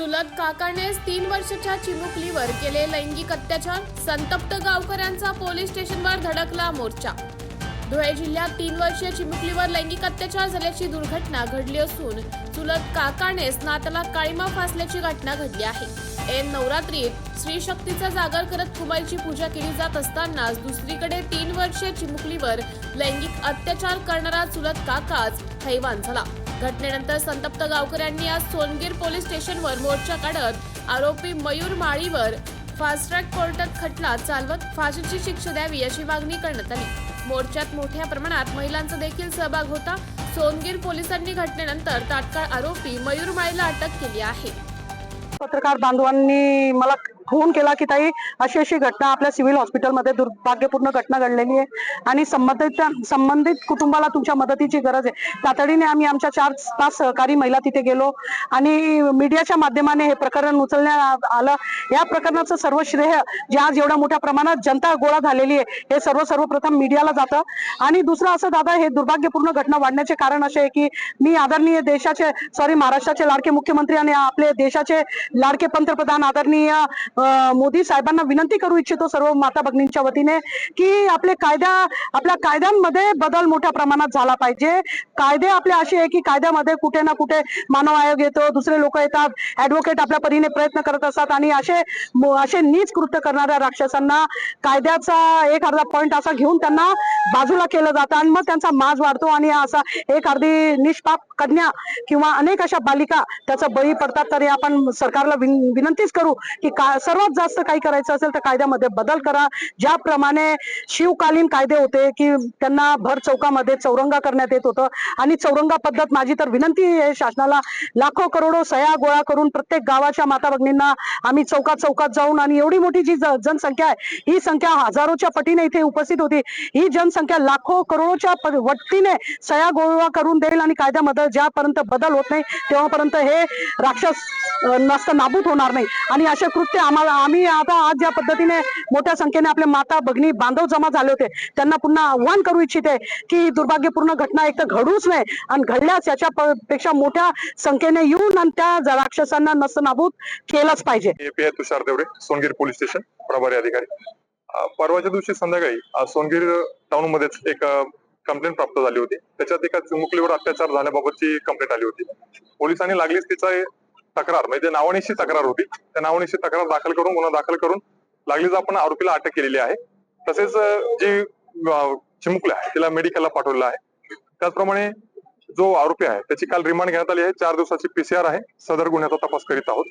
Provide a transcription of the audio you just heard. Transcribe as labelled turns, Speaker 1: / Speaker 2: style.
Speaker 1: चुलत काकानेच तीन वर्षाच्या चिमुकलीवर केले लैंगिक अत्याचार. संतप्त गावकऱ्यांचा पोलीस स्टेशनवर धडकला मोर्चा. धुळे जिल्ह्यात तीन वर्षीय चिमुकलीवर लैंगिक अत्याचार झाल्याची दुर्घटना घडली असून चुलत काकानेच नात्याला काळीमा फासल्याची घटना घडली आहे. ऐन नवरात्रीत श्री शक्तीचा जागर करत कुमारीची पूजा केली जात असतानाच दुसरीकडे तीन वर्षीय चिमुकलीवर लैंगिक अत्याचार करणारा चुलत काकाच हैवान झाला. घटनेनंतर संतप्त गावकऱ्यांनी आज सोनगीर पोलीस स्टेशनवर मोर्चा काढत आरोपी मयूर माळीवर फास्ट ट्रॅक कोर्टात खटला चालवत फाशीची शिक्षा द्यावी अशी मागणी करण्यात आली. मोर्चात मोठ्या प्रमाणात महिलांचा देखील सहभाग होता. सोनगीर पोलिसांनी घटनेनंतर तात्काळ आरोपी मयूर माळीला अटक केली आहे.
Speaker 2: पत्रकार बांधवांनी मला फोन केला की ताई अशी अशी घटना आपल्या सिव्हिल हॉस्पिटलमध्ये दुर्भाग्यपूर्ण घटना घडलेली आहे. आणि संबंधित संबंधित कुटुंबाला तुमच्या मदतीची गरज आहे. तातडीने आम्ही आमच्या चार पाच सहकारी महिला तिथे गेलो. आणि मीडियाच्या माध्यमाने हे प्रकरण उचलण्यात आलं. या प्रकरणाचं सर्व श्रेय जे आज एवढ्या मोठ्या प्रमाणात जनता गोळा झालेली आहे हे सर्व सर्वप्रथम मीडियाला जातं. आणि दुसरं असं दादा हे दुर्भाग्यपूर्ण घटना वाढण्याचे कारण असे आहे की मी आदरणीय देशाचे सॉरी महाराष्ट्राचे लाडके मुख्यमंत्री आणि आपले देशाचे लाडके पंतप्रधान आदरणीय मोदी साहेबांना विनंती करू इच्छितो सर्व माता भगिनींच्या वतीने की आपले कायदा आपल्या कायद्यांमध्ये बदल मोठ्या प्रमाणात झाला पाहिजे. कायदे आपले असे आहे की कायद्यामध्ये कुठे ना कुठे मानव आयोग येतो दुसरे लोक येतात ऍडव्होकेट आपल्या परीने प्रयत्न करत असतात आणि असे असे नीच कृत्य करणाऱ्या राक्षसांना कायद्याचा एक अर्धा पॉइंट असा घेऊन त्यांना बाजूला केलं जातं आणि मग त्यांचा माज वाढतो आणि असा एक अर्धी निष्पाप कन्या किंवा अनेक अशा बालिका त्याचा बळी पडतात. तरी आपण सरकारला विनंतीच करू की का सर्वात जास्त काही करायचं असेल तर कायद्यामध्ये बदल करा. ज्याप्रमाणे शिवकालीन कायदे होते की त्यांना भर चौकामध्ये चौरंगा करण्यात येत होतं. आणि चौरंगा पद्धत माझी तर विनंती आहे शासनाला. लाखो करोडो सया गोळा करून प्रत्येक गावाच्या माता भगिनींना आम्ही चौकात चौकात जाऊन आणि एवढी मोठी जी जनसंख्या आहे ही संख्या हजारोच्या पटीने इथे उपस्थित होती. ही जन जनसंख्या लाखो करोडोच्या वट्टीने सया गोळा करून देईल आणि कायद्यामध्ये ज्यापर्यंत बदल होत नाही तेव्हापर्यंत हे राक्षस नस्त नसतं नाबूद होणार नाही. आणि असे कृत्य आम्हाला आम्ही आता आज ज्या पद्धतीने मोठ्या संख्येने आपले माता भगिनी बांधव जमा झाले होते त्यांना पुन्हा आव्हान करू इच्छिते की ही दुर्भाग्यपूर्ण घटना एक तर घडूच नाही आणि घडल्यास याच्या पेक्षा मोठ्या संख्येने येऊन आणि त्या राक्षसांना नसतं नाबूद केलंच पाहिजे.
Speaker 3: तुषार देवरे सोनगीर पोलीस स्टेशन प्रभारी अधिकारी. परवाच्या दिवशी संध्याकाळी सोनगिरी टाउन मध्येच एक कंप्लेंट प्राप्त झाली होती. त्याच्यात एका चिमुकलीवर अत्याचार झाल्याबाबतची कंप्लेंट आली होती. पोलिसांनी लागलीच तिचा तक्रार म्हणजे नावानिशी तक्रार होती. त्या नावानिशी तक्रार दाखल करून गुन्हा दाखल करून लागलीच आपण आरोपीला अटक केलेली आहे. तसेच जी चिमुकली आहे तिला मेडिकलला पाठवलेलं आहे. त्याचप्रमाणे जो आरोपी आहे त्याची काल रिमांड घेण्यात आली आहे. चार दिवसाची पीसीआर आहे. सदर गुन्ह्याचा तपास करीत आहोत.